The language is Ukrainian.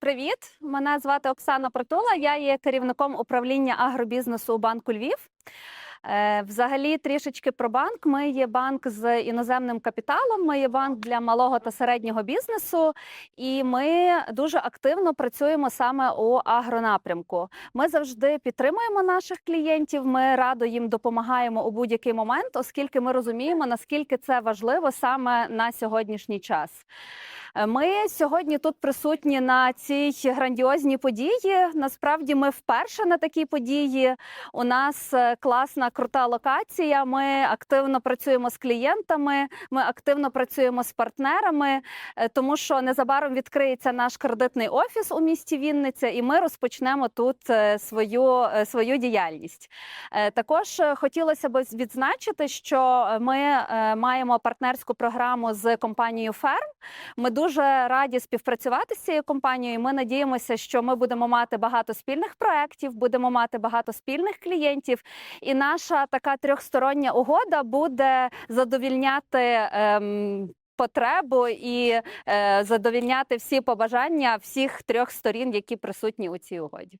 Привіт, мене звати Оксана Притула. Я є керівником управління агробізнесу у банку Львів. Е, Взагалі, трішечки про банк. Ми є банк з іноземним капіталом. Ми є банк для малого та середнього бізнесу, і ми дуже активно працюємо саме у агронапрямку. Ми завжди підтримуємо наших клієнтів. Ми радо їм допомагаємо у будь-який момент, оскільки ми розуміємо, наскільки це важливо саме на сьогоднішній час. Ми сьогодні тут присутні на цій грандіозній події. Насправді, ми вперше на такій події. У нас е, класна крута локація. Ми активно працюємо з клієнтами. Ми активно працюємо з партнерами, е, тому що незабаром відкриється наш кредитний офіс у місті Вінниця, і ми розпочнемо тут е, свою, свою діяльність. Також хотілося б відзначити, що ми маємо партнерську програму з компанією Ферм. Ми дуже раді співпрацювати з цією компанією. Ми надіємося, що ми будемо мати багато спільних проєктів, будемо мати багато спільних клієнтів. І наша така трьохстороння угода буде задовільняти. Ем, Потребу і е, задовільняти всі побажання всіх трьох сторін, які присутні у цій угоді.